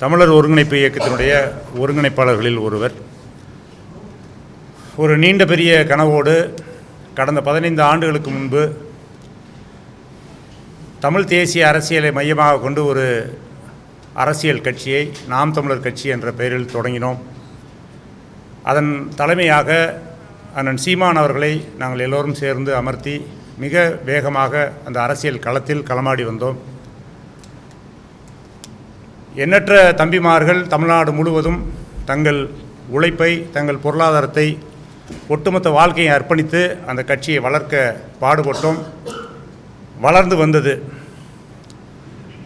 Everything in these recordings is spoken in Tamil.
தமிழர் ஒருங்கிணைப்பு இயக்கத்தினுடைய ஒருங்கிணைப்பாளர்களில் ஒருவர். ஒரு நீண்ட பெரிய கனவோடு கடந்த பதினைந்து ஆண்டுகளுக்கு முன்பு தமிழ் தேசிய அரசியலை மையமாக கொண்டு ஒரு அரசியல் கட்சியை நாம் தமிழர் கட்சி என்ற பெயரில் தொடங்கினோம். அதன் தலைமையாக அண்ணன் சீமான் அவர்களை நாங்கள் எல்லோரும் சேர்ந்து அமர்த்தி மிக வேகமாக அந்த அரசியல் களத்தில் களமாடி வந்தோம். எண்ணற்ற தம்பிமார்கள் தமிழ்நாடு முழுவதும் தங்கள் உழைப்பை தங்கள் பொருளாதாரத்தை ஒட்டுமொத்த வாழ்க்கையை அர்ப்பணித்து அந்த கட்சியை வளர்க்க பாடுபட்டோம். வளர்ந்து வந்தது.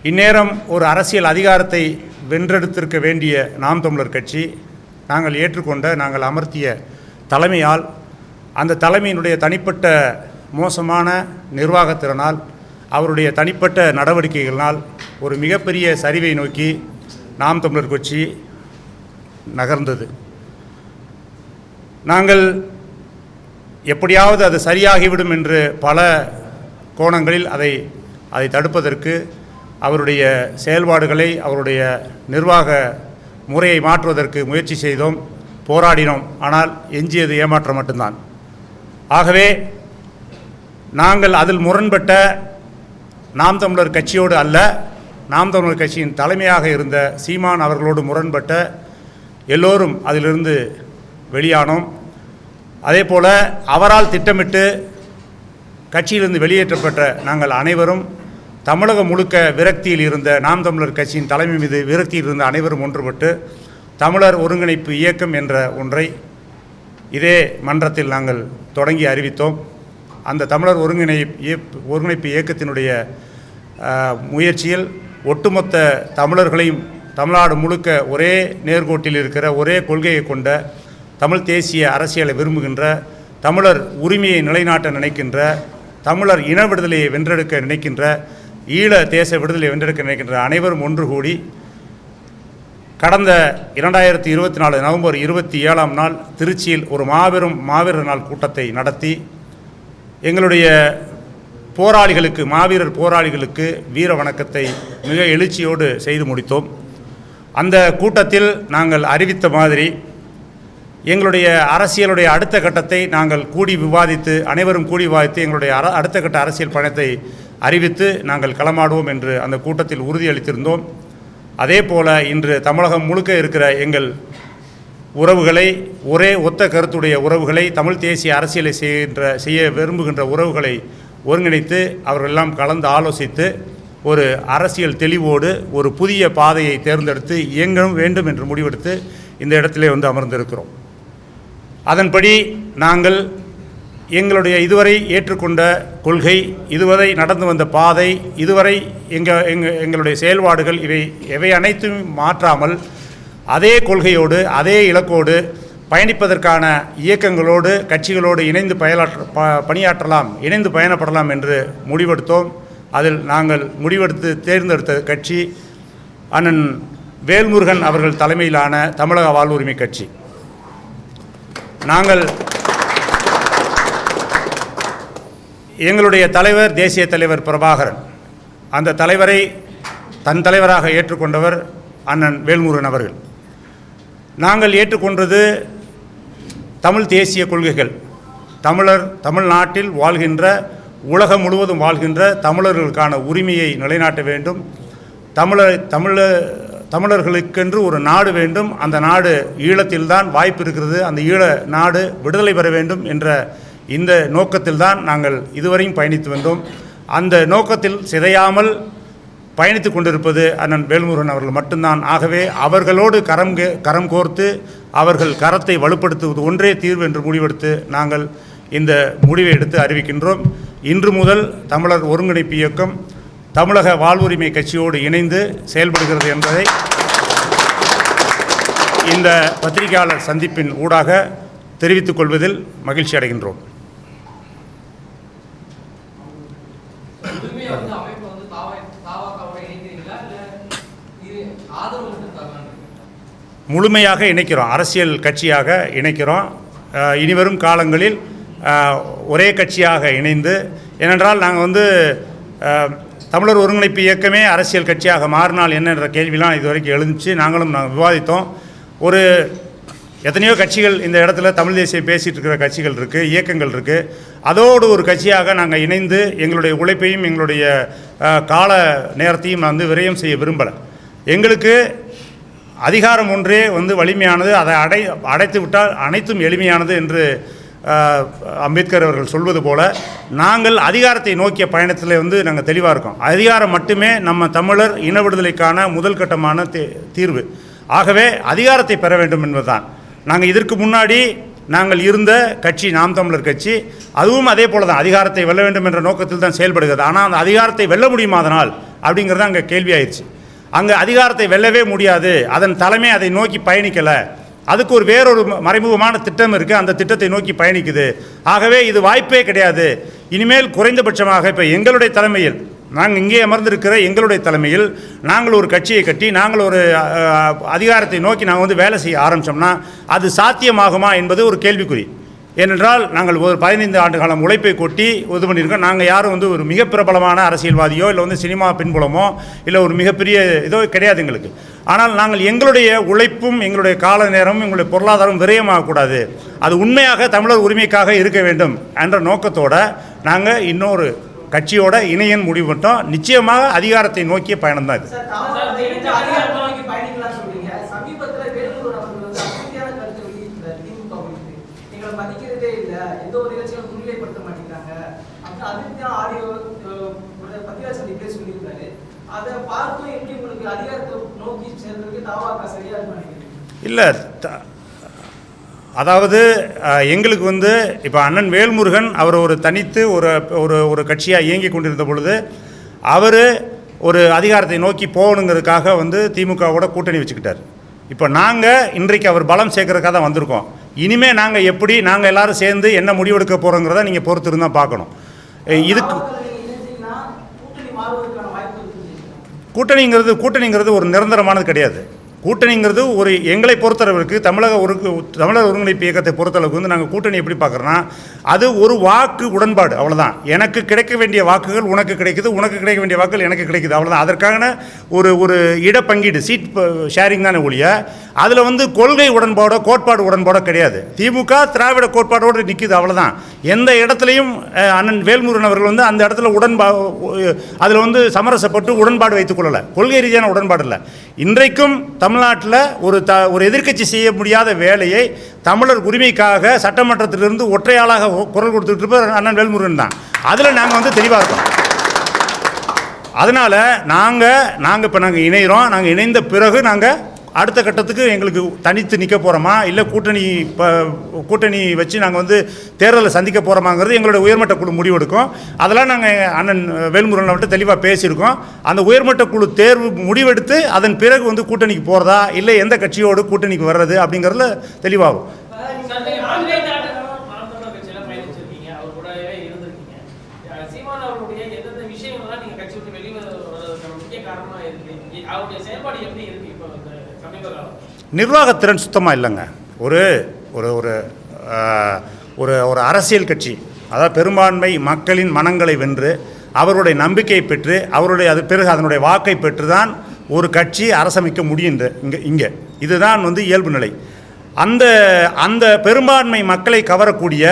இந்நேரம் ஒரு அரசியல் அதிகாரத்தை வென்றெடுத்திருக்க வேண்டிய நாம் தமிழர் கட்சி நாங்கள் ஏற்றுக்கொண்ட நாங்கள் அமர்த்திய தலைமையால் அந்த தலைமையினுடைய தனிப்பட்ட மோசமான நிர்வாகத்திறனால் அவருடைய தனிப்பட்ட நடவடிக்கைகளினால் ஒரு மிகப்பெரிய சரிவை நோக்கி நாம் தமிழர் கட்சி நகர்ந்தது. நாங்கள் எப்படியாவது அது சரியாகிவிடும் என்று பல கோணங்களில் அதை அதை தடுப்பதற்கு அவருடைய செயல்பாடுகளை அவருடைய நிர்வாக முறையை மாற்றுவதற்கு முயற்சி செய்தோம் போராடினோம். ஆனால் எஞ்சியது ஏமாற்றம் மட்டும்தான். ஆகவே நாங்கள் அதில் முரண்பட்ட நாம் தமிழர் கட்சியோடு அல்ல நாம் தமிழர் கட்சியின் தலைமையாக இருந்த சீமான் அவர்களோடு முரண்பட்ட எல்லோரும் அதிலிருந்து வெளியானோம். அதே போல் அவரால் திட்டமிட்டு கட்சியிலிருந்து வெளியேற்றப்பட்ட நாங்கள் அனைவரும் தமிழகம் முழுக்க விரக்தியில் இருந்த நாம் தமிழர் கட்சியின் தலைமை மீது விரக்தியில் இருந்த அனைவரும் ஒன்றுபட்டு தமிழர் ஒருங்கிணைப்பு இயக்கம் என்ற ஒன்றை இதே மன்றத்தில் நாங்கள் தொடங்கி அறிவித்தோம். அந்த தமிழர் ஒருங்கிணை இயப்- ஒருங்கிணைப்பு இயக்கத்தினுடைய முயற்சியில் ஒட்டுமொத்த தமிழர்களையும் தமிழ்நாடு முழுக்க ஒரே நேர்கோட்டில் இருக்கிற ஒரே கொள்கையை கொண்ட தமிழ் தேசிய அரசியலை விரும்புகின்ற தமிழர் உரிமையை நிலைநாட்ட நினைக்கின்ற தமிழர் இன விடுதலையை வென்றெடுக்க நினைக்கின்ற ஈழ தேச விடுதலை வென்றெடுக்க நினைக்கின்ற அனைவரும் ஒன்று கூடி கடந்த இரண்டாயிரத்தி இருபத்தி நாலு நவம்பர் இருபத்தி ஏழாம் நாள் திருச்சியில் ஒரு மாபெரும் மாவீரர் நாள் கூட்டத்தை நடத்தி எங்களுடைய போராளிகளுக்கு மாவீரர் போராளிகளுக்கு வீர வணக்கத்தை மிக எழுச்சியோடு செய்து முடித்தோம். அந்த கூட்டத்தில் நாங்கள் அறிவித்த மாதிரி எங்களுடைய அரசியலுடைய அடுத்த கட்டத்தை நாங்கள் கூடி விவாதித்து அனைவரும் கூடி விவாதித்து எங்களுடைய அர அடுத்த கட்ட அரசியல் பயணத்தை அறிவித்து நாங்கள் களமாடுவோம் என்று அந்த கூட்டத்தில் உறுதியளித்திருந்தோம். அதே போல இன்று தமிழகம் முழுக்க இருக்கிற எங்கள் உறவுகளை ஒரே ஒத்த கருத்துடைய உறவுகளை தமிழ் தேசிய அரசியலை செய்கின்ற செய்ய விரும்புகின்ற உறவுகளை ஒருங்கிணைத்து அவர்களெல்லாம் கலந்து ஆலோசித்து ஒரு அரசியல் தெளிவோடு ஒரு புதிய பாதையை தேர்ந்தெடுத்து இயங்க வேண்டும் என்று முடிவெடுத்து இந்த இடத்திலே வந்து அமர்ந்திருக்கிறோம். அதன்படி நாங்கள் எங்களுடைய இதுவரை ஏற்றுக்கொண்ட கொள்கை இதுவரை நடந்து வந்த பாதை இதுவரை எங்கள் எங்கள் எங்களுடைய செயல்பாடுகள் இவை எவை அனைத்தும் மாற்றாமல் அதே கொள்கையோடு அதே இலக்கோடு பயணிப்பதற்கான இயக்கங்களோடு கட்சிகளோடு இணைந்து பயலாற்ற ப பணியாற்றலாம் இணைந்து பயணப்படலாம் என்று முடிவெடுத்தோம். அதில் நாங்கள் முடிவெடுத்து தேர்ந்தெடுத்த கட்சி அண்ணன் வேல்முருகன் அவர்கள் தலைமையிலான தமிழக வாழ்வுரிமை கட்சி. நாங்கள் எங்களுடைய தலைவர் தேசிய தலைவர் பிரபாகரன். அந்த தலைவரை தன் தலைவராக ஏற்றுக்கொண்டவர் அண்ணன் வேல்முருகன் அவர்கள். நாங்கள் ஏற்றுக்கொண்டது தமிழ் தேசிய கொள்கைகள். தமிழர் தமிழ்நாட்டில் வாழ்கின்ற உலகம் முழுவதும் வாழ்கின்ற தமிழர்களுக்கான உரிமையை நிலைநாட்ட வேண்டும். தமிழர் தமிழ தமிழர்களுக்கென்று ஒரு நாடு வேண்டும். அந்த நாடு ஈழத்தில்தான் வாய்ப்பு இருக்கிறது. அந்த ஈழ நாடு விடுதலை பெற வேண்டும் என்ற இந்த நோக்கத்தில்தான் நாங்கள் இதுவரையும் பயணித்து வந்தோம். அந்த நோக்கத்தில் சிதையாமல் பயணித்து கொண்டிருப்பது அண்ணன் வேல்முருகன் அவர்கள் மட்டும்தான். ஆகவே அவர்களோடு கரம் கே- கரம் கோர்த்து அவர்கள் கரத்தை வலுப்படுத்துவது ஒன்றே தீர்வு என்று முடிவெடுத்து நாங்கள் இந்த முடிவை எடுத்து அறிவிக்கின்றோம். இன்று முதல் தமிழர் ஒருங்கிணைப்பு இயக்கம் தமிழக வாழ்வுரிமை கட்சியோடு இணைந்து செயல்படுகிறது என்பதை இந்த பத்திரிகையாளர் சந்திப்பின் ஊடாக தெரிவித்துக் கொள்வதில் மகிழ்ச்சி அடைகின்றோம் முழுமையா வந்து அமைப்பு வந்து தாவா தாவாக்காவோட இணைக்கிறீங்களா இல்ல இது ஆதரவு மட்டும் தரலான்னு இருக்கீங்களா? முழுமையாக இணைக்கிறோம். அரசியல் கட்சியாக இணைக்கிறோம். இனிவரும் காலங்களில் ஒரே கட்சியாக இணைந்து ஏனென்றால் நாங்கள் வந்து தமிழர் ஒருங்கிணைப்பு இயக்கமே அரசியல் கட்சியாக மாறினால் என்னன்ற கேள்விலாம் கேள்விலாம் இதுவரைக்கும் எழுந்துச்சு. நாங்களும் நாங்கள் விவாதித்தோம். ஒரு எத்தனையோ கட்சிகள் இந்த இடத்துல தமிழ் தேசியம் பேசிகிட்டு இருக்கிற கட்சிகள் இருக்குது இயக்கங்கள் இருக்குது அதோடு ஒரு கட்சியாக நாங்கள் இணைந்து எங்களுடைய உழைப்பையும் எங்களுடைய கால நேரத்தையும் நான் வந்து விரயம் செய்ய விரும்பலை. எங்களுக்கு அதிகாரம் ஒன்றே வந்து வலிமையானது. அதை அடை அடைத்து விட்டால் அனைத்தும் எளிமையானது என்று அம்பேத்கர் அவர்கள் சொல்வது போல நாங்கள் அதிகாரத்தை நோக்கிய பயணத்தில் வந்து நாங்கள் தெளிவாக இருக்கோம். அதிகாரம் மட்டுமே நம்ம தமிழர் இன விடுதலைக்கான முதல் கட்டமான தீ- தீர்வு. ஆகவே அதிகாரத்தை பெற வேண்டும் என்பதுதான். நாங்கள் இதற்கு முன்னாடி நாங்கள் இருந்த கட்சி நாம் தமிழர் கட்சி அதுவும் அதே போல தான் அதிகாரத்தை வெல்ல வேண்டும் என்ற நோக்கத்தில் தான் செயல்படுகிறது. ஆனால் அந்த அதிகாரத்தை வெல்ல முடியுமா அதனால்? அப்படிங்கிறது அங்கே கேள்வியாயிருச்சு. அங்கே அதிகாரத்தை வெல்லவே முடியாது. அதன் தலைமை அதை நோக்கி பயணிக்கலை. அதுக்கு ஒரு வேறொரு ம- மறைமுகமான திட்டம் இருக்குது அந்த திட்டத்தை நோக்கி பயணிக்குது. ஆகவே இது வாய்ப்பே கிடையாது. இனிமேல் குறைந்தபட்சமாக இப்போ எங்களுடைய தலைமையில் நாங்கள் இங்கே அமர்ந்திருக்கிற எங்களுடைய தலைமையில் நாங்கள் ஒரு கட்சியை கட்டி நாங்கள் ஒரு அதிகாரத்தை நோக்கி நாங்கள் வந்து வேலை செய்ய ஆரம்பித்தோம்னா அது சாத்தியமாகுமா என்பது ஒரு கேள்விக்குறி. ஏனென்றால் நாங்கள் ஒரு பதினைந்து ஆண்டு காலம் உழைப்பை கொட்டி இது பண்ணியிருக்கோம் நாங்கள் யாரும் வந்து ஒரு மிக பிரபலமான அரசியல்வாதியோ இல்லை வந்து சினிமா பின்புலமோ இல்லை ஒரு மிகப்பெரிய இதோ கிடையாது எங்களுக்கு. ஆனால் நாங்கள் எங்களுடைய உழைப்பும் எங்களுடைய கால நேரமும் எங்களுடைய பொருளாதாரம் விரயமாகக்கூடாது அது உண்மையாக தமிழர் உரிமைக்காக இருக்க வேண்டும் என்ற நோக்கத்தோடு நாங்கள் இன்னொரு கட்சியோட இணையன் முடிவு பண்ணிட்டோம். நிச்சயமாக அதிகாரத்தை நோக்கிய பயணம் தான் இது சார், தாமரை தெரிவித்த அதிகாரத்தை நோக்கி பயணிக்கலாம்னு சொல்றீங்க. சமீபத்துல வேலூர் அவர்கள் வந்து அமைதியான கருத்தை வெளியிட்டிருந்தார் திமுக குறித்து. எங்களை மதிக்கிறதே இல்லை எந்த ஒரு நிகழ்ச்சியும் முன்னிலைப்படுத்த மாட்டேங்கிறாங்க. அப்படின்னு அதுக்கு தான் ஆடியோ ஒரு இப்படியே சந்திப்பிலே சொல்லியிருந்தாரு. அதை பார்த்து எப்படி உங்களுக்கு அதிகாரத்தை நோக்கி சேர்றதுக்கு தாவாக்கா சரியா நினைக்கிறேன் இல்லை அதாவது எங்களுக்கு வந்து இப்போ அண்ணன் வேல்முருகன் அவர் ஒரு தனித்து ஒரு ஒரு ஒரு கட்சியாக இயங்கி கொண்டிருந்த பொழுது அவர் ஒரு அதிகாரத்தை நோக்கி போகணுங்கிறதுக்காக வந்து திமுகவோட கூட்டணி வச்சுக்கிட்டார் இப்போ நாங்கள் இன்றைக்கு அவர் பலம் சேர்க்கறதுக்காக தான் வந்திருக்கோம் இனிமேல் நாங்கள் எப்படி நாங்கள் எல்லாரும் சேர்ந்து என்ன முடிவெடுக்க போகிறோங்கிறத நீங்கள் பொறுத்து இருந்தால் பார்க்கணும் இதுக்கு கூட்டணிங்கிறது கூட்டணிங்கிறது ஒரு நிரந்தரமானது கிடையாது. கூட்டணிங்கிறது ஒரு எங்களை பொறுத்தளவுக்கு தமிழக ஒரு தமிழக ஒருங்கிணைப்பு இயக்கத்தை பொறுத்தளவுக்கு வந்து நாங்கள் கூட்டணி எப்படி பார்க்குறோன்னா அது ஒரு வாக்கு உடன்பாடு அவ்வளோதான் எனக்கு கிடைக்க வேண்டிய வாக்குகள் உனக்கு கிடைக்குது உனக்கு கிடைக்க வேண்டிய வாக்குகள் எனக்கு கிடைக்குது அவ்வளோதான் அதற்கான ஒரு ஒரு இடப்பங்கீடு சீட் ஷேரிங் தானே ஒழிய அதில் வந்து கொள்கை உடன்பாடோ கோட்பாடு உடன்பாடோ கிடையாது. திமுக திராவிட கோட்பாடோடு நிற்கிது அவ்வளோதான் எந்த இடத்துலையும் அண்ணன் வேல்முருகன் அவர்கள் வந்து அந்த இடத்துல உடன்பா அதில் வந்து சமரசப்பட்டு உடன்பாடு வைத்துக் கொள்ளலை. கொள்கை ரீதியான உடன்பாடு இல்லை. இன்றைக்கும் தமிழ்நாட்டில் ஒரு த ஒரு எதிர்க்கட்சி செய்ய முடியாத வேலையை தமிழர் உரிமைக்காக சட்டமன்றத்திலிருந்து ஒற்றையாளாக குரல் கொடுத்துட்டு இருப்பது அண்ணன் வேல்முருகன் தான். அதில் நாங்கள் வந்து தெளிவாக இருக்கோம். அதனால் நாங்கள் நாங்கள் இப்போ நாங்கள் இணைகிறோம் நாங்கள் இணைந்த பிறகு நாங்கள் அடுத்த கட்டத்துக்கு எங்களுக்கு தனித்து நிற்க போகிறோமா இல்லை கூட்டணி இப்போ கூட்டணி வச்சு நாங்கள் வந்து தேர்தலை சந்திக்க போகிறோமாங்கிறது எங்களோட உயர்மட்ட குழு முடிவெடுக்கும். அதெல்லாம் நாங்கள் அண்ணன் வேல்முருகன் மட்டும் தெளிவாக பேசியிருக்கோம். அந்த உயர்மட்ட குழு தேர்வு முடிவெடுத்து அதன் பிறகு வந்து கூட்டணிக்கு போகிறதா இல்லை எந்த கட்சியோடு கூட்டணிக்கு வர்றது? அப்படிங்கிறதுல தெளிவாகும் சார், நீங்க பதினைந்து ஆண்டு காலம் நாம் தமிழர் கட்சியில பயணிச்சிருக்கீங்க. அவர் கூடவே இருந்திருக்கீங்க. அஹ் சீமான் அவர்களுடைய எந்தெந்த விஷயங்கள்லாம் நீங்க கட்சி விட்டு வெளியே வர்றதுக்கான முக்கிய காரணமா இருக்கு? இ- அவருடைய செயல்பாடு எப்படி இருக்கு இப்போ இந்த சமீப காலம்? நிர்வாகத்திறன் சுத்தமாக இல்லைங்க. ஒரு ஒரு ஒரு ஒரு ஒரு அரசியல் கட்சி அதாவது பெரும்பான்மை மக்களின் மனங்களை வென்று அவருடைய நம்பிக்கையை பெற்று அவருடைய அது பிறகு அதனுடைய வாக்கை பெற்று தான் ஒரு கட்சி அரசமைக்க முடியும் இந்த இங்கே இங்கே. இதுதான் வந்து இயல்பு நிலை. அந்த அந்த பெரும்பான்மை மக்களை கவரக்கூடிய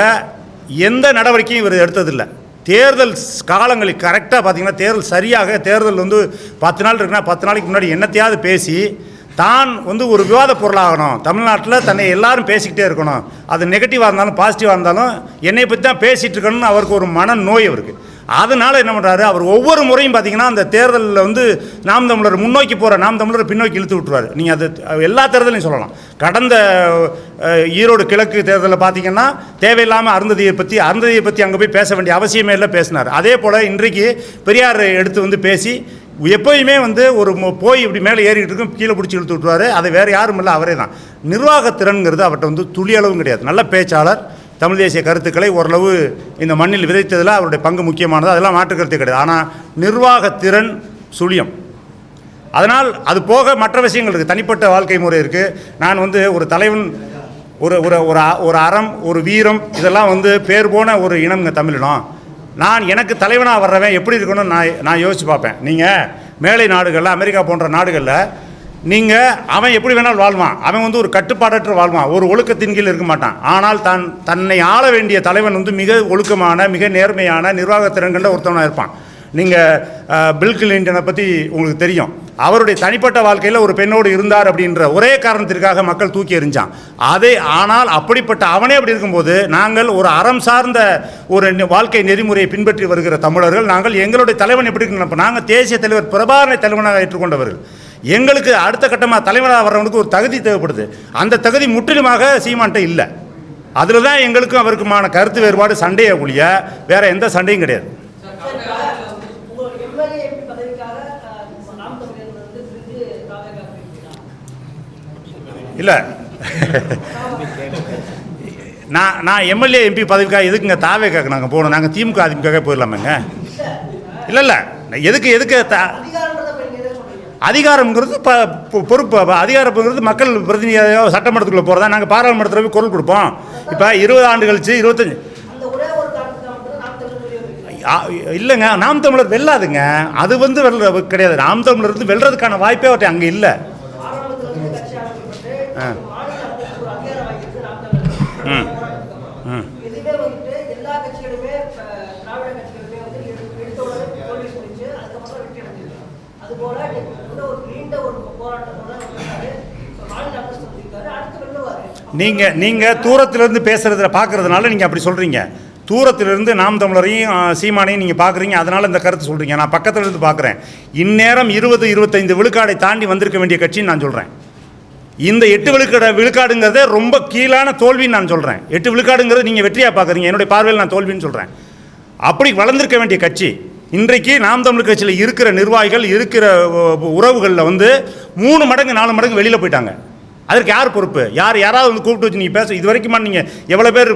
எந்த நடவடிக்கையும் இவர் எடுத்ததில்லை. தேர்தல் ஸ்- காலங்களில் கரெக்டாக பார்த்திங்கன்னா தேர்தல் சரியாக தேர்தல் வந்து பத்து நாள் இருக்குன்னா பத்து நாளைக்கு முன்னாடி என்னத்தையாவது பேசி தான் வந்து ஒரு விவாத பொருளாகணும். தமிழ்நாட்டில் தன்னை எல்லாரும் பேசிக்கிட்டே இருக்கணும். அது நெகட்டிவாக இருந்தாலும் பாசிட்டிவாக இருந்தாலும் என்னை பற்றி தான் பேசிகிட்டு இருக்கணும்னு அவருக்கு ஒரு மன நோய் அவருக்கு. அதனால் என்ன பண்ணுறாரு அவர் ஒவ்வொரு முறையும் பார்த்தீங்கன்னா அந்த தேர்தலில் வந்து நாம் தமிழர் முன்னோக்கி போகிற நாம் தமிழர் பின்னோக்கி இழுத்து விட்டுருவார். நீங்கள் அது எல்லா தேர்தலையும் சொல்லலாம். கடந்த ஈரோடு கிழக்கு தேர்தலில் பார்த்தீங்கன்னா தேவையில்லாமல் அருந்ததியை பற்றி அருந்ததியை பற்றி அங்கே போய் பேச வேண்டிய அவசியமே இல்லை பேசினார். அதே போல் இன்றைக்கு பெரியார் எடுத்து வந்து பேசி எப்போயுமே வந்து ஒரு போய் இப்படி மேலே ஏறிக்கிட்டு இருக்கும் கீழே பிடிச்சி இழுத்து விட்டுருவாரு. அது வேறு யாரும் இல்லை அவரே தான். நிர்வாகத்திறன்கிறது அவர்கிட்ட வந்து துளியளவும் கிடையாது. நல்ல பேச்சாளர் தமிழ் தேசிய கருத்துக்களை ஓரளவு இந்த மண்ணில் விதைத்ததில் அவருடைய பங்கு முக்கியமானது. அதெல்லாம் மாற்றுக்கருத்து கிடையாது. ஆனால் நிர்வாகத்திறன் சுழியம். அதனால் அது போக மற்ற விஷயங்கள் இருக்குது தனிப்பட்ட வாழ்க்கை முறை இருக்குது நான் வந்து ஒரு தலைவன் ஒரு ஒரு ஒரு அ- ஒரு அறம் ஒரு வீரம் இதெல்லாம் வந்து பேர் போன ஒரு இனம்ங்க தமிழினம். நான் எனக்கு தலைவனாக வர்றவன் எப்படி இருக்கணும்னு நான் நான் யோசிச்சு பார்ப்பேன். நீங்கள் மேலை நாடுகளில் அமெரிக்கா போன்ற நாடுகளில் நீங்கள் அவன் எப்படி வேணாலும் வாழ்வான். அவன் வந்து ஒரு கட்டுப்பாடற்ற வாழ்வான். ஒரு ஒழுக்கத்தின் கீழ் இருக்க மாட்டான். ஆனால் தான் தன்னை ஆள வேண்டிய தலைவன் வந்து மிக ஒழுக்கமான மிக நேர்மையான நிர்வாகத்திறன் கண்ட ஒருத்தவனாக இருப்பான். நீங்கள் பில் கிளின்டனை பற்றி உங்களுக்கு தெரியும். அவருடைய தனிப்பட்ட வாழ்க்கையில் ஒரு பெண்ணோடு இருந்தார் அப்படின்ற ஒரே காரணத்திற்காக மக்கள் தூக்கி எறிஞ்சான். அதே ஆனால் அப்படிப்பட்ட அவனே அப்படி இருக்கும்போது நாங்கள் ஒரு அறம் சார்ந்த ஒரு வாழ்க்கை நெறிமுறையை பின்பற்றி வருகிற தமிழர்கள் நாங்கள் எங்களுடைய தலைவன் எப்படி இருக்கணும் நாங்கள் தேசிய தலைவர் பிரபாகரனை தலைவனாக ஏற்றுக்கொண்டவர்கள். எங்களுக்கு அடுத்த கட்டமாக தலைவராக வர்றவனுக்கு ஒரு தகுதி தேவைப்படுது. அந்த தகுதி முற்றிலுமாக சீமான்ட்ட இல்லை. அதில் தான் எங்களுக்கும் அவருக்குமான கருத்து வேறுபாடு சண்டையை ஒழிய வேறு எந்த சண்டையும் கிடையாது சார் கடந்த காலத்துல வந்து உங்களோட எம்எல்ஏ எம்பி பதவிக்காக அஹ், நாம் தமிழர் வந்து பிரிந்து தாவேகா போயிருக்கீங்களா? இல்லை. நான் நான் எம்எல்ஏ எம்பி பதவிக்காக எதுக்குங்க தாவேக்காக நாங்கள் போகணும்? நாங்கள் திமுக அதிமுக போயிடலாமேங்க. இல்லை இல்லை. எதுக்கு எதுக்கு த அதிகாரம்ங்கிறது ப பொ- பொறுப்பு. அதிகாரப்புங்கிறது அதிகாரம்ங்கிறது மக்கள் பிரதிநிதியோ சட்டமன்றத்துக்குள்ளே போகிறதா நாங்கள் பாராளுமன்றத்தில் போய் குரல் கொடுப்போம். இப்போ இருபது ஆண்டு கழிச்சு இருபத்தஞ்சி அந்த ஒரே ஒரு காரணத்துக்காக மட்டும் நாம் தமிழர் வெளியே வந்திருக்கீங்க. ஆ, இல்லைங்க நாம் தமிழர் வெல்லாதுங்க. அது வந்து வெல்ல கிடையாது. நாம் தமிழர் வந்து வெல்றதுக்கான வாய்ப்பே அவர்கிட்ட அங்கே இல்லை. ம். ம். நீங்கள் நீங்கள் தூரத்திலிருந்து பேசுகிறத பார்க்கறதுனால நீங்கள் அப்படி சொல்கிறீங்க தூரத்திலிருந்து நாம் தமிழரையும் சீமானையும் நீங்கள் பார்க்குறீங்க அதனால் இந்த கருத்து சொல்கிறீங்க நான் பக்கத்தில் இருந்து பார்க்குறேன் இந்நேரம் இருபது இருபத்தைந்து விழுக்காடை தாண்டி வந்திருக்க வேண்டிய கட்சின்னு நான் சொல்கிறேன் இந்த எட்டு விழுக்காடு விழுக்காடுங்கிறதே ரொம்ப கீழான தோல்வின்னு நான் சொல்கிறேன் எட்டு விழுக்காடுங்கிறது நீங்கள் வெற்றியாக பார்க்குறீங்க என்னுடைய பார்வையில் நான் தோல்வின்னு சொல்கிறேன் அப்படி வளர்ந்திருக்க வேண்டிய கட்சி இன்றைக்கு நாம் தமிழ் கட்சியில் இருக்கிற நிர்வாகிகள் இருக்கிற உறவுகளில் வந்து மூணு மடங்கு நாலு மடங்கு வெளியில் போயிட்டாங்க. அதற்கு யார் பொறுப்பு? யார் யாராவது வந்து கூப்பிட்டு வச்சு நீங்கள் பேச இது வரைக்குமா நீங்கள் எவ்வளோ பேர்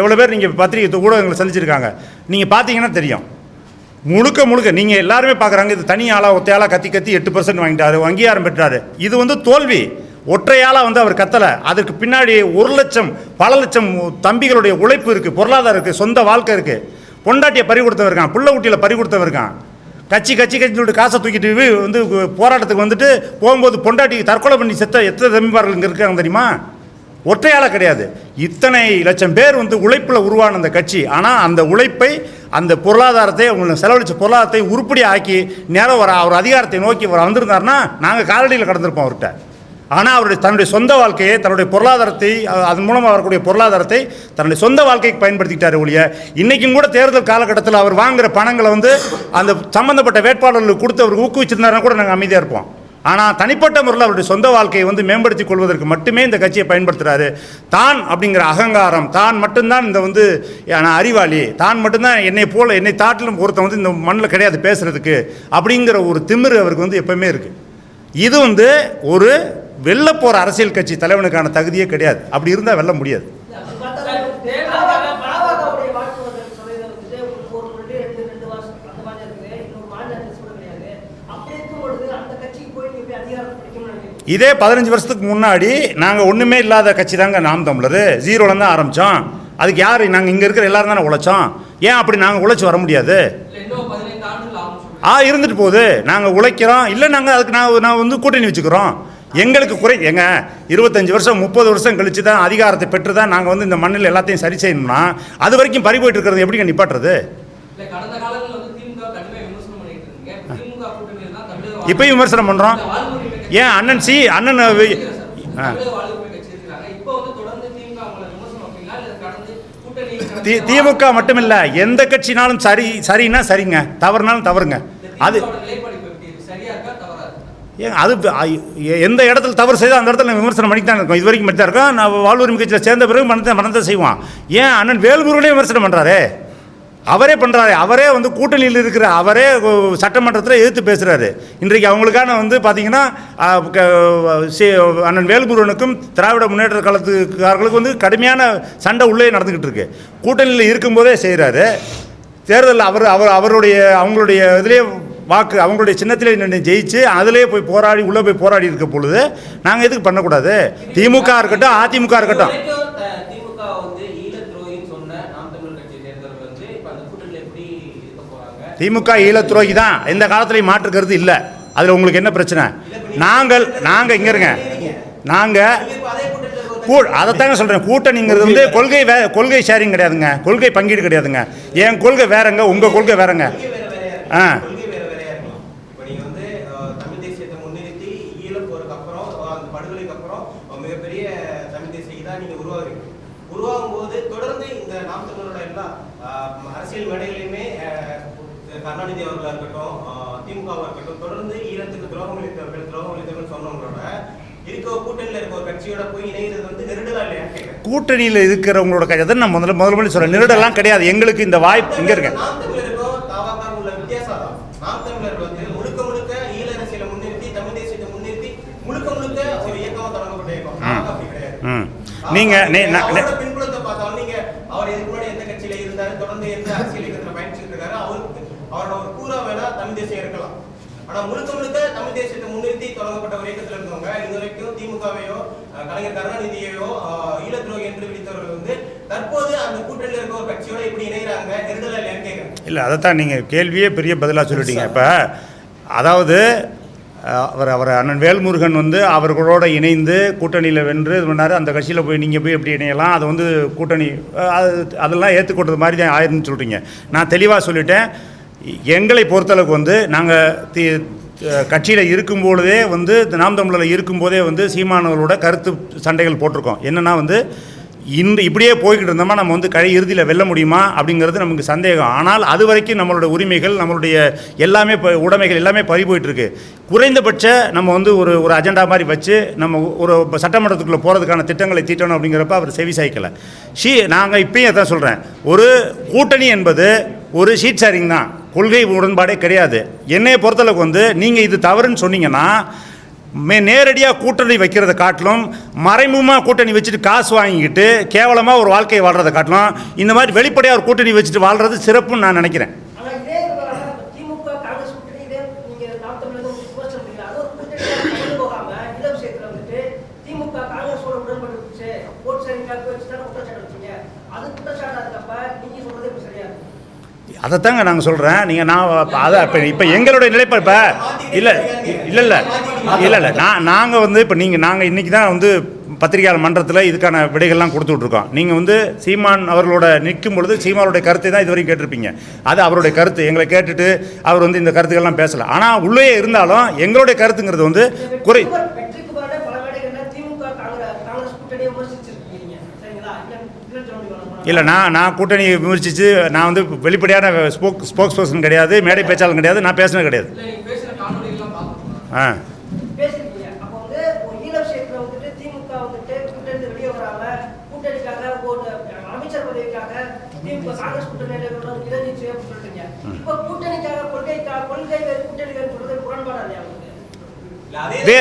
எவ்வளோ பேர் நீங்கள் பத்திரிகை ஊடகங்களை சந்திச்சிருக்காங்க? நீங்கள் பார்த்தீங்கன்னா தெரியும். முழுக்க முழுக்க நீங்கள் எல்லாருமே பார்க்குறாங்க இது தனி ஆளாக ஒத்தையாளாக கத்தி கத்தி எட்டு பர்சன்ட் வாங்கிட்டாரு அங்கீகாரம் பெற்றாரு. இது வந்து தோல்வி. ஒற்றையாளாக வந்து அவர் கத்தலை. அதற்கு பின்னாடி ஒரு லட்சம் பல லட்சம் தம்பிகளுடைய உழைப்பு இருக்குது பொருளாதாரம் இருக்குது சொந்த வாழ்க்கை இருக்குது பொண்டாட்டியை பறி கொடுத்தவன் இருக்கான் புள்ள ஊட்டியில் பறி கொடுத்தவருக்கான் கட்சி கட்சி கட்சி சொல்லிட்டு காசை தூக்கிட்டு வந்து போராட்டத்துக்கு வந்துட்டு போகும்போது பொண்டாட்டி தற்கொலை பண்ணி செத்த எத்தனை தம்பிமார்கள் இங்கே இருக்காங்க தெரியுமா? ஒற்றையால் கிடையாது. இத்தனை லட்சம் பேர் வந்து உழைப்பில் உருவான அந்த கட்சி. ஆனால் அந்த உழைப்பை அந்த பொருளாதாரத்தை அவங்க செலவழித்த பொருளாதாரத்தை உருப்படி ஆக்கி நேரம் வர அவர் அதிகாரத்தை நோக்கி அவர் வந்திருந்தாருன்னா நாங்கள் காலடியில் கடந்திருப்போம் அவர்கிட்ட. ஆனால் அவருடைய தன்னுடைய சொந்த வாழ்க்கையை தன்னுடைய பொருளாதாரத்தை அதன் மூலமாக வரக்கூடிய பொருளாதாரத்தை தன்னுடைய சொந்த வாழ்க்கைக்கு பயன்படுத்திக்கிட்டார் ஒழிய இன்றைக்கும் கூட தேர்தல் காலகட்டத்தில் அவர் வாங்குகிற பணங்களை வந்து அந்த சம்மந்தப்பட்ட வேட்பாளர்களுக்கு கொடுத்து அவர் ஊக்குவிச்சிருந்தாருன்னா கூட நாங்கள் அமைதியாக இருப்போம். ஆனால் தனிப்பட்ட முறையில் அவருடைய சொந்த வாழ்க்கையை வந்து மேம்படுத்திக் கொள்வதற்கு மட்டுமே இந்த கட்சியை பயன்படுத்துகிறாரு தான் அப்படிங்கிற அகங்காரம் தான் மட்டும்தான் இந்த வந்து நான் அறிவாளி தான் மட்டும்தான் என்னை போல் என்னை தாட்டிலும் ஒருத்தன் வந்து இந்த மண்ணில் கிடையாது பேசுகிறதுக்கு அப்படிங்கிற ஒரு திமிரு அவருக்கு வந்து எப்பவுமே இருக்குது இது வந்து ஒரு வெல்ல போகிற அரசியல் கட்சி தலைவனுக்கான தகுதியே கிடையாது. அப்படி இருந்தால் வெல்ல முடியாது. இதே பதினஞ்சு வருஷத்துக்கு முன்னாடி நாங்கள் ஒன்றுமே இல்லாத கட்சி தாங்க நாம் தமிழர். ஜீரோலேருந்து தான் ஆரம்பித்தோம் அதுக்கு யார் நாங்கள் இங்கே இருக்கிற எல்லாரும் தானே உழைச்சோம். ஏன் அப்படி நாங்கள் உழைச்சி வர முடியாது? ஆ இருந்துட்டு போகுது. நாங்கள் உழைக்கிறோம். இல்லை நாங்கள் அதுக்கு நான் நான் வந்து கூட்டணி வச்சுக்கிறோம். எங்களுக்கு குறை எங்க இருபத்தஞ்சு வருஷம் முப்பது வருஷம் கழிச்சு தான் அதிகாரத்தை பெற்று தான் நாங்கள் வந்து இந்த மண்ணில் எல்லாத்தையும் சரி செய்யணும்னா அது வரைக்கும் பறி போயிட்டு இருக்கிறது எப்படிங்க நிப்பாட்டுறது? இப்பயும் விமர்சனம் பண்ணுறோம் ஏன் அண்ணன் சி அண்ணன் திமுக மட்டுமில்ல எந்த கட்சினாலும் சரி சரின்னா சரிங்க. தவறுனாலும் தவறுங்க. அது அது நிலைப்பாடு இப்ப எப்படி இருக்கு? சரியா இருக்கா தவறா ஏன் அது எ- எந்த இடத்துல தவறு செய்தால் அந்த இடத்துல விமர்சனம் பண்ணிட்டு தான் இருக்கோம். இது வரைக்கும் மட்டும் இருக்கோம். நான் வாழ்வுரிமை கட்சியில் சேர்ந்த பிறகு மனத்தை மனத்தை செய்வோம் ஏன் அண்ணன் வேல்முருகனே விமர்சனம் பண்ணுறாரு அவரே பண்ணுறாரு அவரே வந்து கூட்டணியில் இருக்கிற அவரே சட்டமன்றத்தில் எதிர்த்து பேசுகிறாரு இன்றைக்கு அவங்களுக்கான வந்து பார்த்தீங்கன்னா க- அண்ணன் வேல்முருகனுக்கும் திராவிட முன்னேற்ற காலத்துக்காரர்களுக்கும் வந்து கடுமையான சண்டை உள்ளே நடந்துக்கிட்டு இருக்கு. கூட்டணியில் இருக்கும்போதே செய்கிறாரு தேர்தலில் அவர் அவர் அவருடைய அவங்களுடைய இதிலே வாக்கு அவங்களுடைய சின்னத்திலே நின்று ஜெயிச்சு அதிலே போய் போராடி உள்ளே போய் போராடி இருக்க பொழுது நாங்கள் எதுக்கு பண்ணக்கூடாது? திமுக இருக்கட்டும் அதிமுக இருக்கட்டும். திமுக வந்து ஈழ துரோகின்னு சொன்ன நாம் தமிழர் கட்சியை சேர்ந்தவர்கள் வந்து இப்ப அந்த கூட்டணியில திமுக ஈழத்துரோகி தான். எந்த காலத்துலையும் மாற்று கருத்து இல்லை. அதில் உங்களுக்கு என்ன பிரச்சனை? நாங்கள் நாங்கள் இங்கே இருங்க. நாங்கள் கூ அதைத்தாங்க சொல்கிறேன் கூட்டணிங்கிறது வந்து கொள்கை வே கொள்கை ஷேரிங் கிடையாதுங்க. கொள்கை பங்கீடு கிடையாதுங்க. என் கொள்கை வேறங்க உங்கள் கொள்கை வேறங்க. ஆ கொள்கை வேற வேறையா இருக்கலாம். இப்ப நீங்க வந்து, அஹ், தமிழ் தேசியத்தை முன்னிறுத்தி ஈழப் போருக்கு அப்புறம், அஹ், அந்த படுகொலைக்கு அப்புறம், அஹ், மிகப்பெரிய தமிழ் தேசிய இதா நீங்க உருவாகுறீங்க. உருவாகும் போது தொடர்ந்து இந்த நாம் தமிழரோட எல்லா அஹ், அரசியல் மேடைகளிலுமே அஹ், கருணாநிதி அவர்களா இருக்கட்டும் அஹ், திமுகவா இருக்கட்டும் தொடர்ந்து ஈழத்துக்கு துரோகம் அளித்தவர்கள் துரோகம் அளித்தவர்கள் சொன்னவங்களோட இருக்க கூட்டணியில இருக்க ஒரு கட்சியோட போய் இணைகிறது வந்து நெருடலா இல்லையா கேட்கிறேன் கூட்டணியில் இருக்கிறவங்களோட கட்சி அதான் நான் முதல்ல முதல்ல முதல்ல சொல்கிறேன் நிருடெல்லாம் கிடையாது எங்களுக்கு இந்த வாய்ப்பு இங்கே இருங்க நாம் தமிழருக்கும் தாவாக்காவும் உள்ள வித்தியாசம் அதான். நாம் தமிழர் வந்து முழுக்க முழுக்க ஈழ அரசியலை முன்னிறுத்தி தமிழ் தேசியத்தை முன்னிறுத்தி முழுக்க முழுக்க ஒரு இயக்கமா தொடங்கப்பட்ட இயக்கம் தாவாக்கா அப்படி கிடையாது ம் நீங்கள் நீ நான் அவரோட பின்புலத்தை பார்த்தாலும் நீங்க அவர் இதுக்கு முன்னாடி எந்த கட்சியில இருந்தாரு தொடர்ந்து எந்த அரசியல் இயக்கத்துல பயணிச்சுட்டு இருக்காரு அவருக்கு அவரோட ஒரு கூறா வேணா தமிழ் தேசியம் இருக்கலாம். ஆனா முழுக்க முழுக்க தமிழ் தேசியத்தை முன்னிறுத்தி தொடங்கப்பட்ட ஒரு இயக்கத்துல இருந்தவங்க இது வரைக்கும் திமுகவையோ கலைஞர் கருணாநிதியையோ அஹ், என்று விழித்தவர்கள் வந்து தற்போது அந்த கூட்டணியில் இருக்க ஒரு கட்சியோட இப்படி இணைகிறாங்க நெருடலா இல்லையான்னு கேட்கிறேன் இல்லை அதைத்தான் நீங்கள் கேள்வியே பெரிய பதிலாக சொல்லிட்டீங்க. இப்போ அதாவது அவர் அவர் அண்ணன் வேல்முருகன் வந்து அவர்களோட இணைந்து கூட்டணியில் வென்று இது பண்ணார். அந்த கட்சியில் போய் நீங்கள் போய் எப்படி இணையலாம்? அது வந்து கூட்டணி அது அதெல்லாம் ஏற்றுக்கொண்டது மாதிரி தான் ஆயிருன்னு சொல்கிறீங்க நான் தெளிவாக சொல்லிட்டேன். எங்களை பொறுத்தளவுக்கு வந்து நாங்கள் தி கட்சியில் இருக்கும்பொழுதே வந்து நாம் தமிழரில் இருக்கும்போதே வந்து சீமானவர்களோட கருத்து சண்டைகள் போட்டிருக்கோம். என்னென்னா வந்து இந்த இப்படியே போய்கிட்டு இருந்தோமா நம்ம வந்து கடை இறுதியில் வெல்ல முடியுமா? அப்படிங்கிறது நமக்கு சந்தேகம். ஆனால் அது வரைக்கும் நம்மளோட உரிமைகள் நம்மளுடைய எல்லாமே இப்போ உடைமைகள் எல்லாமே பறி போயிட்டுருக்கு குறைந்தபட்ச நம்ம வந்து ஒரு ஒரு அஜெண்டா மாதிரி வச்சு நம்ம ஒரு சட்டமன்றத்துக்குள்ளே போகிறதுக்கான திட்டங்களை தீட்டணும் அப்படிங்கிறப்ப அவர் செவி சாய்க்கலை. ஷீ நாங்கள் இப்பயும் அதான் சொல்கிறேன் ஒரு கூட்டணி என்பது ஒரு ஷீட் ஷேரிங் தான். கொள்கை உடன்பாடே கிடையாது. என்னைய பொறுத்தளவுக்கு வந்து நீங்கள் இது தவறுன்னு சொன்னீங்கன்னா மே நேரடியாக கூட்டணி வைக்கிறத காட்டிலும் மறைமுகமாக கூட்டணி வச்சுட்டு காசு வாங்கிக்கிட்டு கேவலமாக ஒரு வாழ்க்கையை வாழ்றதை காட்டிலும் இந்த மாதிரி வெளிப்படையாக ஒரு கூட்டணி வச்சுட்டு வாழ்றது சிறப்புன்னு நான் நினைக்கிறேன். அது குற்றச்சாட்டு அதுக்கப்ப நீங்க சொல்றது சரியா அதைத்தாங்க நாங்கள் சொல்கிறேன் நீங்கள் நான் அதை இப்போ இப்போ எங்களுடைய நிலைப்பாடு இப்போ இல்லை இல்லை இல்லை இல்லை இல்லை. நான் நாங்கள் வந்து இப்போ நீங்கள் நாங்கள் இன்றைக்கி தான் வந்து பத்திரிகையாளர் மன்றத்தில் இதுக்கான விடைகள்லாம் கொடுத்து விட்ருக்கோம் நீங்கள் வந்து சீமான் அவர்களோட நிற்கும் பொழுது சீமானுடைய கருத்தை தான் இதுவரைக்கும் கேட்டிருப்பீங்க. அது அவருடைய கருத்து. எங்களை கேட்டுட்டு அவர் வந்து இந்த கருத்துக்கள்லாம் பேசலை. ஆனால் உள்ளே இருந்தாலும் எங்களுடைய கருத்துங்கிறது வந்து குறை வெற்றிக்கு பாட பல வேலைகள்ல திமுக காங்கிரஸ் காங்கிரஸ் கூட்டணியை விமர்சிச்சிருக்கீங்க சரிங்களா இல்ல இல்ல சொல்ல முடியும் இல்லை நான் நான் கூட்டணியை விமர்சித்து நான் வந்து வெளிப்படையான ஸ்போக் ஸ்போக்ஸ் பர்சன் கிடையாது மேடை பேச்சாளர் கிடையாது நான் பேசினது கிடையாது. ஆ. கூட்டணி இப்ப கூட்டணிக்காக கொள்கைக்காக கொள்கை கூட்டணி முரண்பாடா இல்லையா உங்களுக்கு இல்ல, அதே வே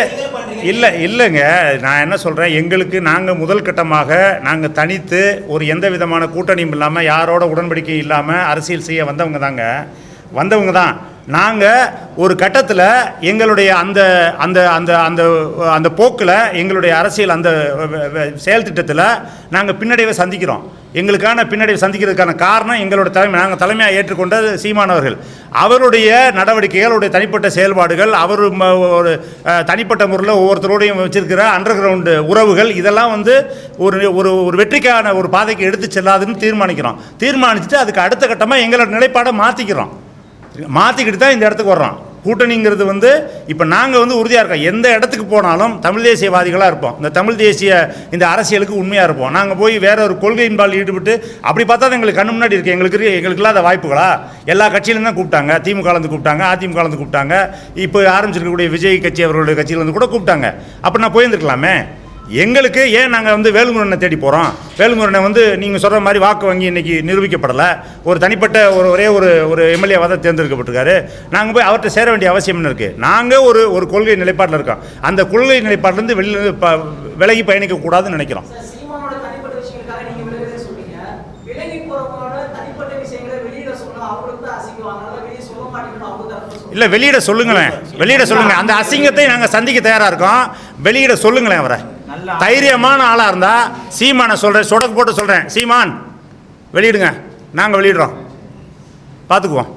இல்லை இல்லைங்க. நான் என்ன சொல்கிறேன் எங்களுக்கு நாங்கள் முதல் கட்டமாக நாங்கள் தனித்து ஒரு எந்த விதமான கூட்டணியும் இல்லாமல் யாரோட உடன்படிக்கை இல்லாமல் அரசியல் செய்ய வந்தவங்க தாங்க. வந்தவங்க தான். நாங்கள் ஒரு கட்டத்தில் எங்களுடைய அந்த அந்த அந்த அந்த அந்த போக்கில் எங்களுடைய அரசியல் அந்த செயல்திட்டத்தில் செயல் திட்டத்தில் நாங்கள் பின்னடைவை சந்திக்கிறோம். எங்களுக்கான பின்னடைவை சந்திக்கிறதுக்கான காரணம் எங்களோட தலைமை நாங்கள் தலைமையாக ஏற்றுக்கொண்ட சீமானவர்கள் அவருடைய நடவடிக்கைகள் அவருடைய தனிப்பட்ட செயல்பாடுகள் அவர் ஒரு தனிப்பட்ட முறையில் ஒவ்வொருத்தரோடையும் வச்சிருக்கிற அண்டர் கிரவுண்டு உறவுகள் இதெல்லாம் வந்து ஒரு ஒரு ஒரு வெற்றிக்கான ஒரு பாதைக்கு எடுத்து செல்லாதுன்னு தீர்மானிக்கிறோம். தீர்மானிச்சுட்டு அதுக்கு அடுத்த கட்டமாக எங்களோட நிலைப்பாடை மாற்றிக்கிறோம் மாற்றிக்கிட்டு தான் இந்த இடத்துக்கு வர்றோம். கூட்டணிங்கிறது வந்து இப்போ நாங்கள் வந்து உறுதியாக இருக்கோம். எந்த இடத்துக்கு போனாலும் தமிழ் தேசியவாதிகளாக இருப்போம். இந்த தமிழ் தேசிய இந்த அரசியலுக்கு உண்மையாக இருப்போம். நாங்கள் போய் வேற ஒரு கொள்கையின்பால் ஈடுபட்டு அப்படி பார்த்தா தான் எங்களுக்கு கண்ணு முன்னாடி இருக்குது எங்களுக்கு எங்களுக்கு இல்லாத வாய்ப்புகளா? எல்லா கட்சியிலும் தான் கூப்பிட்டாங்க. திமுக கலந்து கூப்பிட்டாங்க அதிமுக கலந்து கூப்பிட்டாங்க. இப்போ ஆரம்பிச்சிருக்கக்கூடிய விஜய் கட்சி அவர்களுடைய கட்சியிலேருந்து கூட கூப்பிட்டாங்க. அப்போ நான் போயிருந்துருக்கலாமே? எங்களுக்கு ஏன் நாங்கள் வந்து வேலுமுருகனை தேடி போகிறோம் வேலுமுருகனை வந்து நீங்கள் சொல்கிற மாதிரி வாக்கு வங்கி இன்னைக்கு நிரூபிக்கப்படலை. ஒரு தனிப்பட்ட ஒரு ஒரே ஒரு ஒரு எம்எல்ஏவாக தான் தேர்ந்தெடுக்கப்பட்டிருக்காரு. நாங்கள் போய் அவர்கிட்ட சேர வேண்டிய அவசியம் என்ன இருக்குது நாங்கள் ஒரு ஒரு கொள்கை நிலைப்பாட்டில் இருக்கோம். அந்த கொள்கை நிலைப்பாட்டிலேருந்து வெளியில் ப விலகி பயணிக்கக்கூடாதுன்னு நினைக்கிறோம். இல்லை வெளியிட சொல்லுங்களேன். வெளியிட சொல்லுங்கள் அந்த அசிங்கத்தை நாங்கள் சந்திக்க தயாராக இருக்கோம். வெளியிட சொல்லுங்களேன் அவரை. தைரியமான ஆளாக இருந்தால் சீமானை சொல்கிறேன் சொடக்கு போட்டு சொல்கிறேன் சீமான் வெளியிடுங்க. நாங்கள் வெளியிடுறோம். பார்த்துக்குவோம்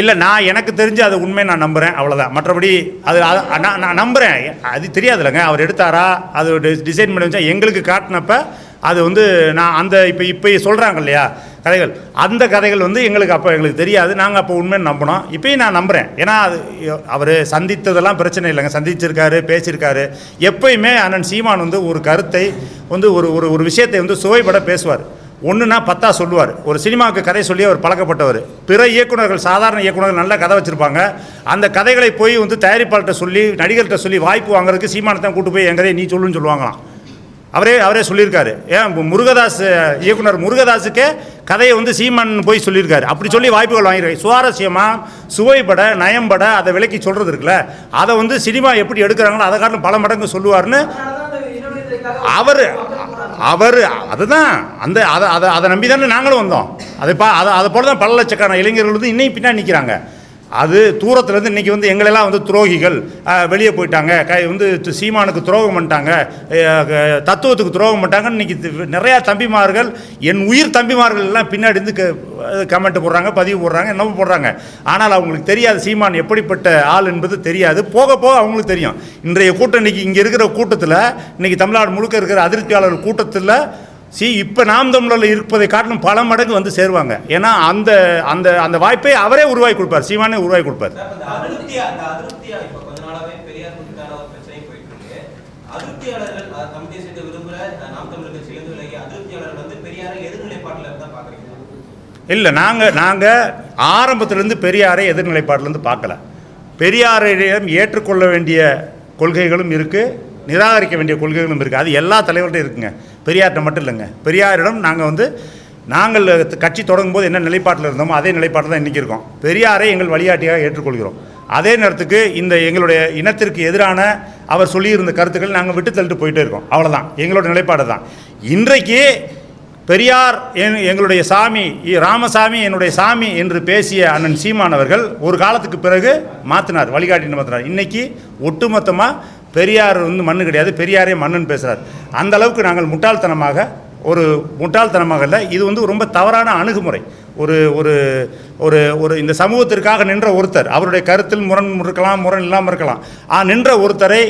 இல்லை நான் எனக்கு தெரிஞ்சு அது உண்மை நான் நம்புகிறேன் அவ்வளோதான் மற்றபடி அது நான் நான் நம்புகிறேன் அது தெரியாதுல்லங்க அவர் எடுத்தாரா? அது டிசைன் பண்ணி வச்சா எங்களுக்கு காட்டினப்ப அது வந்து நான் அந்த இப்போ இப்போ சொல்கிறாங்க இல்லையா? கதைகள். அந்த கதைகள் வந்து எங்களுக்கு அப்போ எங்களுக்கு தெரியாது. நாங்கள் அப்போ உண்மைன்னு நம்பினோம். இப்பயும் நான் நம்புகிறேன் ஏன்னா அது அவர் சந்தித்ததெல்லாம் பிரச்சனை இல்லைங்க. சந்திச்சிருக்காரு பேசியிருக்காரு. எப்பயுமே அண்ணன் சீமான் வந்து ஒரு கருத்தை வந்து ஒரு ஒரு ஒரு விஷயத்தை வந்து சுவைபட பேசுவார். ஒன்றுனா பத்தா சொல்லுவார். ஒரு சினிமாவுக்கு கதை சொல்லி அவர் பழக்கப்பட்டவர். பிற இயக்குனர்கள் சாதாரண இயக்குனர்கள் நல்ல கதை வச்சுருப்பாங்க. அந்த கதைகளை போய் வந்து தயாரிப்பாளர்கிட்ட சொல்லி நடிகர்கிட்ட சொல்லி வாய்ப்பு வாங்குறதுக்கு சீமானத்தை கூட்டு போய் என் கதையை நீ சொல்லுன்னு சொல்லுவாங்களாம். அவரே அவரே சொல்லியிருக்காரு. ஏன் முருகதாஸ் இயக்குனர் முருகதாஸுக்கே கதையை வந்து சீமான் போய் சொல்லியிருக்காரு. அப்படி சொல்லி வாய்ப்புகள் வாங்கியிருக்காரு. சுவாரஸ்யமாக சுவைப்பட நயம்பட அதை விலக்கி சொல்கிறது இருக்குல்ல? அதை வந்து சினிமா எப்படி எடுக்கிறாங்களோ அதை காரணம் பல மடங்கு சொல்லுவார்னு அவர் அவர் அதுதான். அந்த அதை அதை அதை நம்பி தானே நாங்களும் வந்தோம். அதை பா அதை அதை போல தான் பல லட்சக்கான இளைஞர்கள் வந்து இன்னைக்கு பின்னாடி நிற்கிறாங்க அது தூரத்துலேருந்து இன்றைக்கி வந்து எங்களெல்லாம் வந்து துரோகிகள் வெளியே போயிட்டாங்க. கை வந்து து- சீமானுக்கு துரோகம் பண்ணிட்டாங்க. தத்துவத்துக்கு துரோகம் பண்ணிட்டாங்கன்னு இன்றைக்கி நிறையா தம்பிமார்கள் என் உயிர் தம்பிமார்கள் எல்லாம் பின்னாடி இருந்து கமெண்ட் போடுறாங்க பதிவு போடுறாங்க என்னமோ போடுறாங்க. ஆனால் அவங்களுக்கு தெரியாது சீமான் எப்படிப்பட்ட ஆள் என்பது தெரியாது. போக போக அவங்களுக்கு தெரியும். இன்றைய கூட்டம் இன்னைக்கு இங்கே இருக்கிற கூட்டத்தில் இன்றைக்கி தமிழ்நாடு முழுக்க இருக்கிற அதிருப்தியாளர் கூட்டத்தில் சி இப்போ நாம் தமிழரில் இருப்பதை காட்டிலும் பல மடங்கு வந்து சேருவாங்க. ஏன்னா அந்த அந்த அந்த வாய்ப்பை அவரே உருவாக்கி கொடுப்பார். சீமானே உருவாக்கி கொடுப்பார். இல்லை நாங்கள் நாங்கள் ஆரம்பத்திலேருந்து பெரியாரை எதிர்நிலைப்பாட்டிலேருந்து பார்க்கல பெரியாரிடம் ஏற்றுக்கொள்ள வேண்டிய கொள்கைகளும் இருக்குது நிராகரிக்க வேண்டிய கொள்கைகளும் இருக்குது அது எல்லா தலைவர்கிட்டையும் இருக்குங்க. பெரியார்கிட்ட மட்டும் இல்லைங்க. பெரியாரிடம் நாங்கள் வந்து நாங்கள் கட்சி தொடங்கும் போது என்ன நிலைப்பாட்டில் இருந்தோமோ அதே நிலைப்பாட்டில் தான் இன்றைக்கி இருக்கோம். பெரியாரை எங்கள் வழிகாட்டியாக ஏற்றுக்கொள்கிறோம். அதே நேரத்துக்கு இந்த எங்களுடைய இனத்திற்கு எதிரான அவர் சொல்லியிருந்த கருத்துக்கள் நாங்கள் விட்டு தள்ளிட்டு போயிட்டே இருக்கோம். அவ்வளோதான் எங்களோட நிலைப்பாடு தான். இன்றைக்கு பெரியார் என் எங்களுடைய சாமி ராமசாமி என்னுடைய சாமி என்று பேசிய அண்ணன் சீமானவர்கள் ஒரு காலத்துக்கு பிறகு மாற்றினார் வழிகாட்டின்னு மாற்றினார் இன்றைக்கி ஒட்டுமொத்தமாக பெரியார் வந்து மண்ணு கிடையாது. பெரியாரே மண்ணுன்னு பேசுகிறார் அந்த அளவுக்கு நாங்கள் முட்டாள்தனமாக ஒரு முட்டாள்தனமாக இல்லை. இது வந்து ரொம்ப தவறான அணுகுமுறை. ஒரு ஒரு ஒரு ஒரு இந்த சமூகத்திற்காக நின்ற ஒருத்தர் அவருடைய கருத்தில் முரண் இருக்கலாம் முரண் இல்லாமல் இருக்கலாம். ஆ நின்ற ஒருத்தரை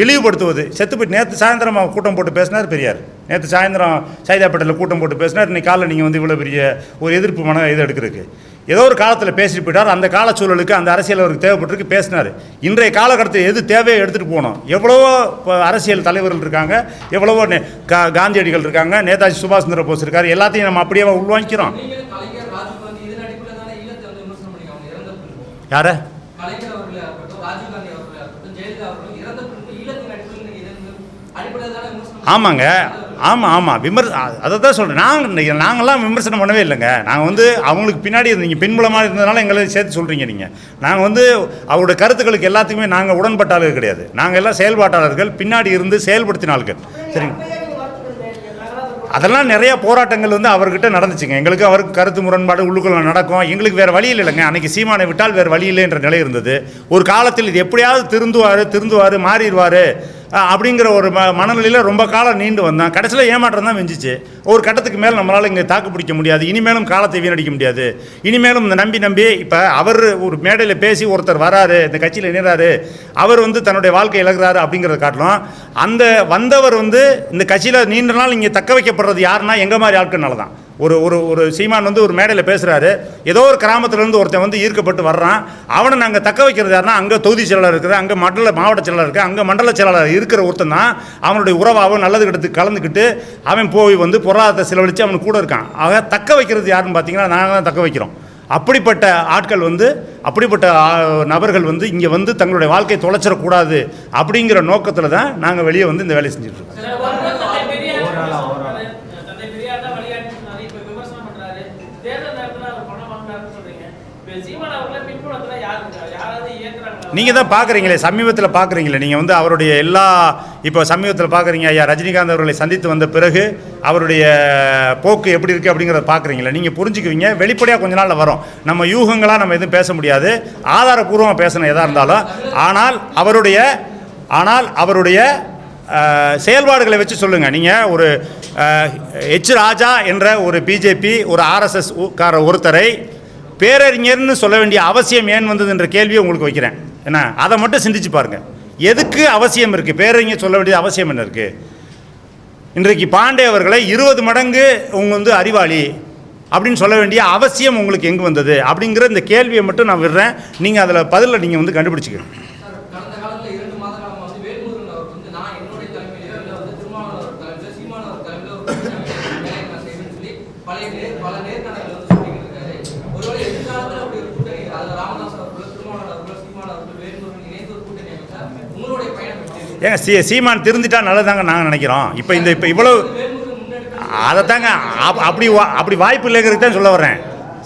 இழிவுபடுத்துவது செத்து போய் நேற்று சாயந்தரம் கூட்டம் போட்டு பேசினார் பெரியார். நேற்று சாயந்தரம் சைதாப்பேட்டையில் கூட்டம் போட்டு பேசினார். இன்னைக்கு காலைல நீங்கள் வந்து இவ்வளோ பெரிய ஒரு எதிர்ப்பு மன இது எடுக்கிறதுக்கு. ஏதோ ஒரு காலத்தில் பேசிட்டு போயிட்டார். அந்த கால சூழலுக்கு அந்த அரசியல் அவருக்கு தேவைப்பட்டிருக்கு பேசினார். இன்றைய காலகட்டத்தில் எது தேவையோ எடுத்துகிட்டு போகணும். எவ்வளவோ இப்போ அரசியல் தலைவர்கள் இருக்காங்க எவ்வளவோ நே- கா காந்தியடிகள் இருக்காங்க நேதாஜி சுபாஷ் சந்திர போஸ் இருக்கார் எல்லாத்தையும் நம்ம அப்படியே உள்வாங்கிக்கிறோம். யாரை? ஆமாங்க. ஆமாம் ஆமாம் விமர் அதை தான் சொல்கிறேன் நாங்கள் நாங்கள்லாம் விமர்சனம் பண்ணவே இல்லைங்க. நாங்கள் வந்து அவங்களுக்கு பின்னாடி நீங்கள் பின்புலமாக இருந்ததுனால எங்களை சேர்த்து சொல்கிறீங்க நீங்கள் நாங்கள் வந்து அவரோட கருத்துக்களுக்கு எல்லாத்துக்குமே நாங்கள் உடன்பட்டாளர்கள் கிடையாது. நாங்கள் எல்லாம் செயல்பாட்டாளர்கள் பின்னாடி இருந்து செயல்படுத்தினாள்கள். சரிங்க. அதெல்லாம் நிறைய போராட்டங்கள் வந்து அவர்கிட்ட நடந்துச்சுங்க. எங்களுக்கு அவருக்கு கருத்து முரண்பாடு உள்ளுக்குள்ள நடக்கும். எங்களுக்கு வேறு வழி இல்லைங்க. அன்றைக்கி சீமானை விட்டால் வேறு வழி இல்லைன்ற நிலை இருந்தது. ஒரு காலத்தில் இது எப்படியாவது திருந்துவார் திருந்துவார் மாறிடுவார். அப்படிங்கிற ஒரு ம மனநிலையில் ரொம்ப காலம் நீண்டு வந்தான். கடைசியில் ஏமாற்றம் தான் வெஞ்சிச்சு ஒரு கட்டத்துக்கு மேலே நம்மளால் இங்கே தாக்கு பிடிக்க முடியாது. இனிமேலும் காலத்தை வீணடிக்க முடியாது. இனிமேலும் இந்த நம்பி நம்பி இப்போ அவர் ஒரு மேடையில் பேசி ஒருத்தர் வராரு இந்த கட்சியில் இணைறாரு அவர் வந்து தன்னுடைய வாழ்க்கை இழகுறாரு அப்படிங்கிறத காட்டிலும் அந்த வந்தவர் வந்து இந்த கட்சியில் நீண்ட நாள் இங்கே தக்க வைக்கப்படுறது யாருன்னா எங்கள் மாதிரி ஆட்கள்னால தான் ஒரு ஒரு ஒரு சீமான் வந்து ஒரு மேடையில் பேசுகிறாரு ஏதோ ஒரு கிராமத்துலேருந்து ஒருத்தன் வந்து ஈர்க்கப்பட்டு வர்றான். அவனை நாங்கள் தக்க வைக்கிறது யாருன்னா அங்கே தொகுதி செயலாளர் இருக்குது அங்கே மண்டல மாவட்ட செயலாளர் இருக்குது அங்கே மண்டல செயலாளர் இருக்கிற ஒருத்தன் தான் அவனுடைய உறவாகவும் நல்லது கிட்டத்துக்கு கலந்துக்கிட்டு அவன் போய் வந்து பொருளாதாரத்தை செலவழித்து அவனுக்கு கூட இருக்கான். ஆக தக்க வைக்கிறது யாருன்னு பார்த்தீங்கன்னா நாங்கள் தான் தக்க வைக்கிறோம். அப்படிப்பட்ட ஆட்கள் வந்து அப்படிப்பட்ட நபர்கள் வந்து இங்கே வந்து தங்களுடைய வாழ்க்கையை தொலைச்சிடக்கூடாது அப்படிங்கிற நோக்கத்தில் தான் நாங்கள் வெளியே வந்து இந்த வேலையை செஞ்சுட்டு இருக்கோம் சில வருடம் தந்தை பெரியார் விமர்சனம் பண்றாரு. தந்தை பெரியார் தான் வழிகாட்டி சொன்னாரு. இப்ப விமர்சனம் பண்றாரு. தேர்தல் நேரத்துல அவர் பணம் வாங்கினாருன்னு சொல்றீங்க. இப்ப சீமான் அவர்களை பின்புலத்துல யார் இருக்கா? யாராவது இயக்குறாங்களா? நீங்கள் தான் பார்க்குறீங்களே சமீபத்தில் பார்க்குறீங்களே. நீங்கள் வந்து அவருடைய எல்லா இப்போ சமீபத்தில் பார்க்குறீங்க ஐயா ரஜினிகாந்த் அவர்களை சந்தித்து வந்த பிறகு அவருடைய போக்கு எப்படி இருக்குது அப்படிங்கிறத பார்க்குறீங்களே. நீங்கள் புரிஞ்சுக்குவீங்க வெளிப்படையாக கொஞ்ச நாளில் வரும். நம்ம யூகங்களாக நம்ம எதுவும் பேச முடியாது. ஆதாரபூர்வமாக பேசணும் எதாக இருந்தாலும். ஆனால் அவருடைய ஆனால் அவருடைய செயல்பாடுகளை வச்சு சொல்லுங்கள் நீங்கள் ஒரு எச் ராஜா என்ற ஒரு பிஜேபி ஒரு ஆர்எஸ்எஸ் கார ஒருத்தரை பேரறிஞர்னு சொல்ல வேண்டிய அவசியம் ஏன் வந்தது என்ற கேள்வியை உங்களுக்கு வைக்கிறேன். என்ன? அதை மட்டும் சிந்திச்சு பாருங்கள் எதுக்கு அவசியம் இருக்குது பேரறிஞர் சொல்ல வேண்டிய அவசியம் என்ன இருக்குது இன்றைக்கு பாண்டே அவர்களை இருபது மடங்கு உங்க வந்து அறிவாளி அப்படின்னு சொல்ல வேண்டிய அவசியம் உங்களுக்கு எங்கே வந்தது? அப்படிங்கிற இந்த கேள்வியை மட்டும் நான் விடுறேன். நீங்கள் அதில் பதிலில் நீங்கள் வந்து கண்டுபிடிச்சிக்கணும் சார் கடந்த காலத்துல இரண்டு மாத காலமா வந்து வேல்முருகன் அவர் வந்து நான் என்னுடைய தலைமையிலோ இல்ல வந்து திருமாவளவர் தலைமையிலோ சீமானவர் தலைமையிலோ ஒரு கூட்டணி அமைச்சு வேலையை நான் செய்வேன்னு சொல்லி பழைய நேர் பல நேர்காணல்கள் வந்து சொல்லிட்டு இருக்காரு ஒருவேளை எதிர்காலத்துல அப்படி ஒரு கூட்டணி அது ராமதாஸ் அவர்களோ திருமாவளவர் அவர்களோ சீமான் அவர்களோ வேல்முருகன் இணைந்து ஒரு கூட்டணி அமைச்சா உங்களுடைய பயணம் எப்படி இருக்கும்? ஏங்க சீ சீமான் திருந்திட்டா நல்லதாங்க நாங்கள் நினைக்கிறோம். இப்போ இந்த இப்போ இவ்வளோ அதை தாங்க அப்- அப்படி வா- அப்படி வாய்ப்பு இல்லைங்கிறது தான் சொல்ல வரேன்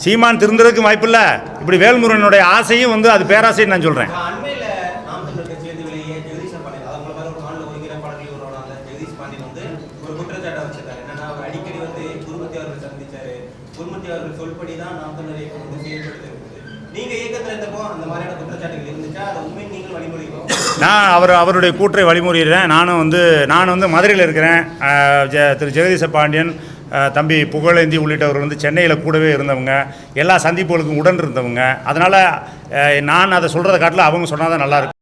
சீமான் திருந்துறதுக்கு வாய்ப்பு இல்லை. இப்படி வேல்முருகனுடைய ஆசையும் வந்து அது பேராசைன்னு நான் சொல்கிறேன் அண்மையில நாம் தமிழர் கட்சி வந்து வெளியே ஜெகதீஷ் பாண்டியன் அது மூலமாக ஒரு மாநில ஒருங்கிணைப்பாளர்கள் ஒருவரான அந்த ஜெகதீஷ் பாண்டியன் வந்து ஒரு குற்றச்சாட்டை வச்சிருக்காரு என்னன்னா அவர் அடிக்கடி வந்து குருமூர்த்தி அவர்கள் சந்திச்சாரு குருமூர்த்தி அவர்கள் சொல்படி தான் நாம் தமிழர் இயக்கம் வந்து செயல்படுத்தி இருக்குது நீங்க இயக்கத்துல இருந்தப்போ அந்த மாதிரியான குற்றச்சாட்டுகள் இருந்துச்சா அதை உண்மை நீங்கள் வழிமொழிகிறோம் நான் அவர் அவருடைய கூற்றை வழிமுறையிடுறேன் நானும் வந்து நான் வந்து மதுரையில் இருக்கிறேன். ஜ ஜெ- திரு ஜெகதீச பாண்டியன் தம்பி புகழேந்தி உள்ளிட்டவர் வந்து சென்னையில் கூடவே இருந்தவங்க எல்லா சந்திப்புகளுக்கும் உடன் இருந்தவங்க. அதனால் நான் அதை சொல்கிறத காட்டில் அவங்க சொன்னால் தான் நல்லாயிருக்கும்